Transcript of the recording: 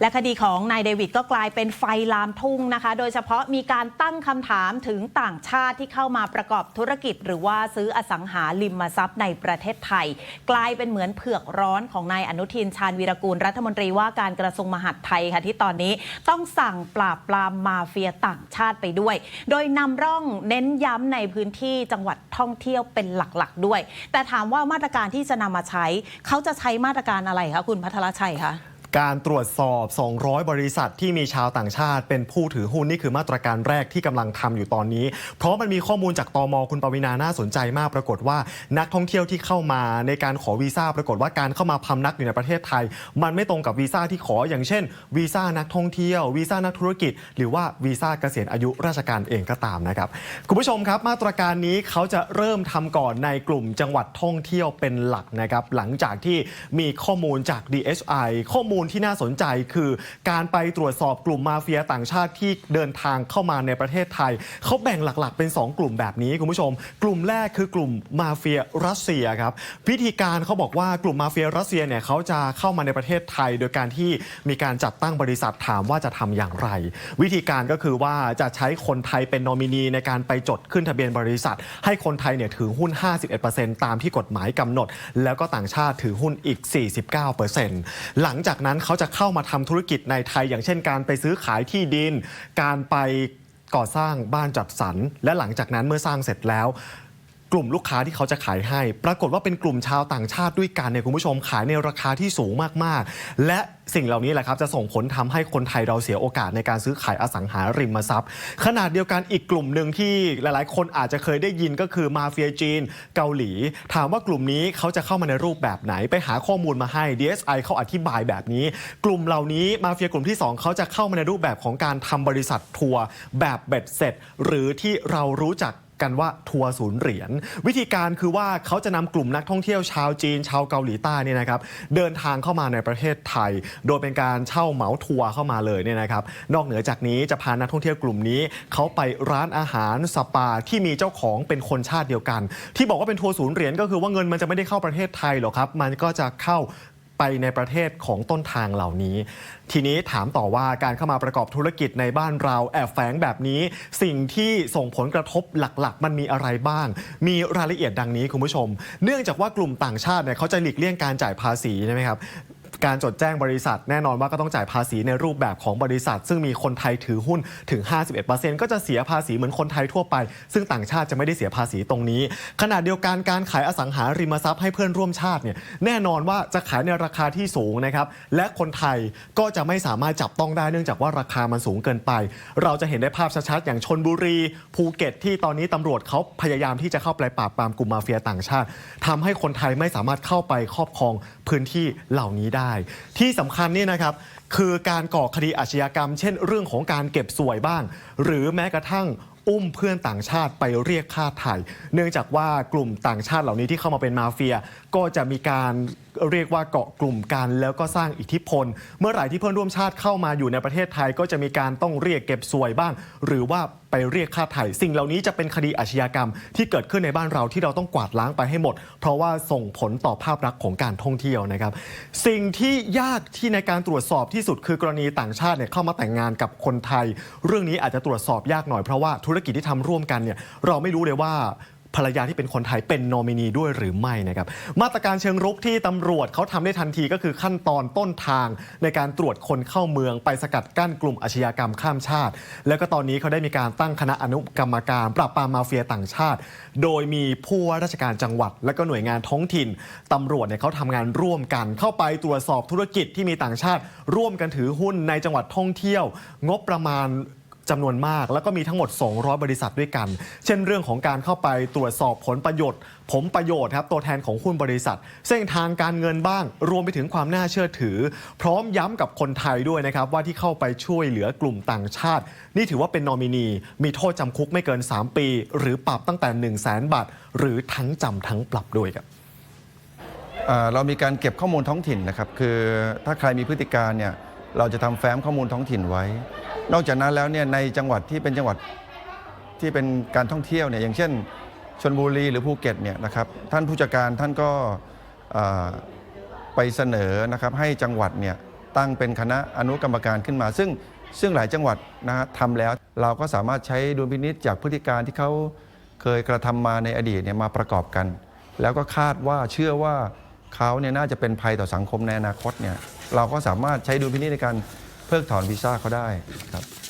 และคดีของนายเดวิดก็กลายเป็นไฟลามทุ่งนะคะ โดยเฉพาะมีการตั้งคำถามถึงต่างชาติที่เข้ามาประกอบธุรกิจ หรือว่าซื้ออสังหาริมทรัพย์ในประเทศไทย กลายเป็นเหมือนเผือกร้อนของนายอนุทินชาญวีรกูลรัฐมนตรีว่าการกระทรวงมหาดไทยค่ะที่ตอนนี้ต้องสั่งปราบปรามมาเฟียต่างชาติไปด้วย โดยนำร่องเน้นย้ำในพื้นที่จังหวัดท่องเที่ยวเป็นหลักๆด้วย แต่ถามว่ามาตรการที่จะนำมาใช้ เขาจะใช้มาตรการอะไรคะคุณพัทรชัยคะ การตรวจสอบ 200 บริษัทที่มีชาวต่างชาติ เป็นผู้ถือหุ้นนี่คือมาตรการแรกที่กำลังทำอยู่ตอนนี้ เพราะมันมีข้อมูลจากตมคุณปวินาน่าสนใจมากปรากฏว่า นักท่องเที่ยวที่เข้ามาในการขอวีซ่าปรากฏว่าการเข้ามาพำนักอยู่ในประเทศไทย มันไม่ตรงกับวีซ่าที่ขออย่างเช่นวีซ่านักท่องเที่ยววีซ่านักธุรกิจ หรือว่าวีซ่าเกษียณอายุราชการเองก็ตามนะครับคุณผู้ชมครับ มาตรการนี้เขาจะเริ่มทำก่อนในกลุ่มจังหวัดท่องเที่ยวเป็นหลักนะครับหลังจากที่มีข้อมูลจาก DHI ข้อมูลูลที่น่าสนใจคือการไปตรวจสอบกลุ่มมาเฟียต่างชาติที่เดินทางเข้ามาในประเทศไทย เขาแบ่งหลักๆ เป็น 2 กลุ่มแบบนี้คุณผู้ชม กลุ่มแรกคือกลุ่มมาเฟียรัสเซียครับวิธีการเขาบอกว่ากลุ่มมาเฟียรัสเซียเนี่ยเขาจะเข้ามาในประเทศไทย โดยการที่มีการจัดตั้งบริษัทถามว่าจะทำอย่างไร วิธีการก็คือว่าจะใช้คนไทยเป็นนอมินีในการไปจดขึ้นทะเบียนบริษัท ให้คนไทยเนี่ยถือหุ้น 51%ตามที่กฎหมายกำหนด แล้วก็ต่างชาติถือหุ้นอีก 49%หลังจากนั้นเขาจะเข้ามาทำธุรกิจในไทย อย่างเช่นการไปซื้อขายที่ดิน การไปก่อสร้างบ้านจัดสรร และหลังจากนั้นเมื่อสร้างเสร็จแล้ว กลุ่มลูกค้าที่เขาจะขายให้ ปรากฏว่าเป็นกลุ่มชาวต่างชาติด้วยกันเนี่ยคุณผู้ชมขายในราคาที่สูงมากๆ และสิ่งเหล่านี้แหละครับจะส่งผลทำให้คนไทยเราเสียโอกาสในการซื้อขายอสังหาริมทรัพย์ ขนาดเดียวกันอีกกลุ่มหนึ่งที่หลายๆ คนอาจจะเคยได้ยินก็คือมาเฟียจีน เกาหลี ถามว่ากลุ่มนี้เขาจะเข้ามาในรูปแบบไหนไปหาข้อมูลมาให้ DSI เขาอธิบายแบบนี้ กลุ่มเหล่านี้มาเฟียกลุ่มที่สองเขาจะเข้ามาในรูปแบบของการทำบริษัททัวร์แบบเบ็ดเสร็จ หรือที่เรารู้จัก กันว่าทัวร์ศูนย์เหรียญวิธีการคือว่าเขาจะนำกลุ่มนักท่องเที่ยวชาวจีน ชาวเกาหลีใต้เนี่ยนะครับเดินทางเข้ามาในประเทศไทย โดยเป็นการเช่าเหมาทัวร์เข้ามาเลยเนี่ยนะครับนอกเหนือจากนี้จะพานักท่องเที่ยวกลุ่มนี้เขาไปร้านอาหารสปาที่มีเจ้าของเป็นคนชาติเดียวกัน ที่บอกว่าเป็นทัวร์ศูนย์เหรียญก็คือว่าเงินมันจะไม่ได้เข้าประเทศไทยหรอกครับมันก็จะเข้า ไปในประเทศของต้นทางเหล่านี้ ทีนี้ถามต่อว่าการเข้ามาประกอบธุรกิจในบ้านเราแอบแฝงแบบนี้ สิ่งที่ส่งผลกระทบหลักๆ มันมีอะไรบ้าง มีรายละเอียดดังนี้คุณผู้ชม เนื่องจากว่ากลุ่มต่างชาติเนี่ยเขาจะหลีกเลี่ยงการจ่ายภาษีใช่ไหมครับ การจดแจ้งบริษัท แน่นอนว่าก็ต้องจ่ายภาษีในรูปแบบของบริษัท ซึ่งมีคนไทยถือหุ้นถึง 51%ก็จะเสียภาษีเหมือนคนไทยทั่วไป ซึ่งต่างชาติจะไม่ได้เสียภาษีตรงนี้ ขณะเดียวกันการขายอสังหาริมทรัพย์ให้เพื่อนร่วมชาติเนี่ยแน่นอนว่าจะขายในราคาที่สูงนะครับและคนไทยก็จะไม่สามารถจับต้องได้เนื่องจากว่าราคามันสูงเกินไป เราจะเห็นได้ภาพชัดๆอย่างชนบุรีภูเก็ตที่ตอนนี้ตำรวจเขาพยายามที่จะเข้าไปปราบปรามกลุ่มมาเฟียต่างชาติทำให้คนไทยไม่สามารถเข้าไปครอบครองพื้นที่เหล่านี้ได้ที่สำคัญนี่นะครับคือการก่อคดีอาชญากรรม เช่น เรื่องของการเก็บสวยบ้าง หรือแม้กระทั่ง อุ้มเพื่อนต่างชาติไปเรียกค่าไถ่เนื่องจากว่ากลุ่มต่างชาติเหล่านี้ที่เข้ามาเป็นมาเฟีย ก็จะมีการเรียกว่าเกาะกลุ่มกัน แล้วก็สร้างอิทธิพล เมื่อไหร่ที่เพื่อนร่วมชาติเข้ามาอยู่ในประเทศไทยก็จะมีการต้องเรียกเก็บสวยบ้าง หรือว่าไปเรียกค่าไถ่สิ่งเหล่านี้จะเป็นคดีอาชญากรรม ที่เกิดขึ้นในบ้านเราที่เราต้องกวาดล้างไปให้หมด เพราะว่าส่งผลต่อภาพลักษณ์ของการท่องเที่ยวนะครับ สิ่งที่ยากที่ในการตรวจสอบที่สุดคือกรณีต่างชาติเนี่ยเข้ามาแต่งงานกับคนไทย เรื่องนี้อาจจะตรวจสอบยากหน่อยเพราะว่าธุรรกิจที่ทำร่วมกันเนี่ยเราไม่รู้เลยว่าภรรยาที่เป็นคนไทยเป็นนอมินีด้วยหรือไม่นะครับมาตรการเชิงรุกที่ตำรวจเขาทำได้ทันทีก็คือขั้นตอนต้นทางในการตรวจคนเข้าเมืองไปสกัดกั้นกลุ่มอาชญากรรมข้ามชาติ แล้วก็ตอนนี้เขาได้มีการตั้งคณะอนุกรรมการปราบปรามมาเฟียต่างชาติ โดยมีผู้ว่าราชการจังหวัด และก็หน่วยงานท้องถิ่นตำรวจเนี่ยเขาทำงานร่วมกัน เข้าไปตรวจสอบธุรกิจที่มีต่างชาติ ร่วมกันถือหุ้นในจังหวัดท่องเที่ยว งบประมาณ จำนวนมาก แล้วก็มีทั้งหมด 200 บริษัทด้วยกัน เช่นเรื่องของการเข้าไปตรวจสอบผลประโยชน์ผมประโยชน์ครับตัวแทนของหุ้นบริษัท เส้นทางการเงินบ้าง รวมไปถึงความน่าเชื่อถือ พร้อมย้ำกับคนไทยด้วยนะครับว่าที่เข้าไปช่วยเหลือกลุ่มต่างชาติ นี่ถือว่าเป็นนอมินี มีโทษจำคุกไม่เกิน 3 ปี หรือปรับตั้งแต่ 1 0 0 0 0แสนบาทหรือทั้งจำทั้งปรับด้วยครับเอ่อเรามีการเก็บข้อมูลท้องถิ่นนะครับ คือถ้าใครมีพฤติการเนี่ยเราจะทำแฟ้มข้อมูลท้องถิ่นไว้ นอกจากนั้นแล้วเนี่ยในจังหวัดที่เป็นจังหวัดที่เป็นการท่องเที่ยวเนี่ยอย่างเช่นชนบุรีหรือภูเก็ตเนี่ยนะครับท่านผู้จัดการท่านก็ไปเสนอนะครับให้จังหวัดเนี่ยตั้งเป็นคณะอนุกรรมการขึ้นมา ซึ่งซึ่งหลายจังหวัดนะฮะทำแล้วเราก็สามารถใช้ดุลพินิษจากพฤติการที่เขาเคยกระทำมาในอดีตเนี่ยมาประกอบกัน แล้วก็คาดว่าเชื่อว่าเขาเนี่ยน่าจะเป็นภัยต่อสังคมในอนาคตเนี่ยเราก็สามารถใช้ดุลพินิษในการ เพิกถอนวีซ่าเขาได้ครับ